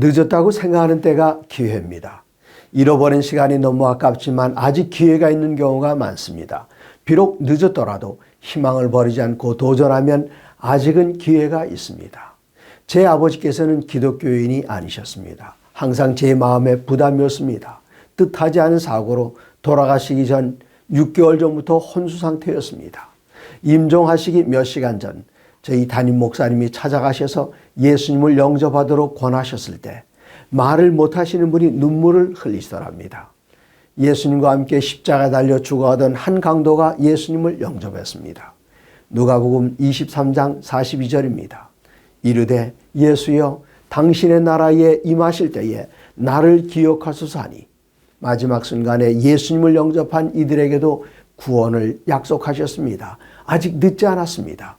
늦었다고 생각하는 때가 기회입니다. 잃어버린 시간이 너무 아깝지만 아직 기회가 있는 경우가 많습니다. 비록 늦었더라도 희망을 버리지 않고 도전하면 아직은 기회가 있습니다. 제 아버지께서는 기독교인이 아니셨습니다. 항상 제 마음에 부담이었습니다. 뜻하지 않은 사고로 돌아가시기 전 6개월 전부터 혼수 상태였습니다. 임종하시기 몇 시간 전 저희 담임 목사님이 찾아가셔서 예수님을 영접하도록 권하셨을 때 말을 못하시는 분이 눈물을 흘리시더랍니다. 예수님과 함께 십자가 달려 죽어가던 한 강도가 예수님을 영접했습니다. 누가복음 23장 42절입니다. 이르되 예수여 당신의 나라에 임하실 때에 나를 기억하소서 하니 마지막 순간에 예수님을 영접한 이들에게도 구원을 약속하셨습니다. 아직 늦지 않았습니다.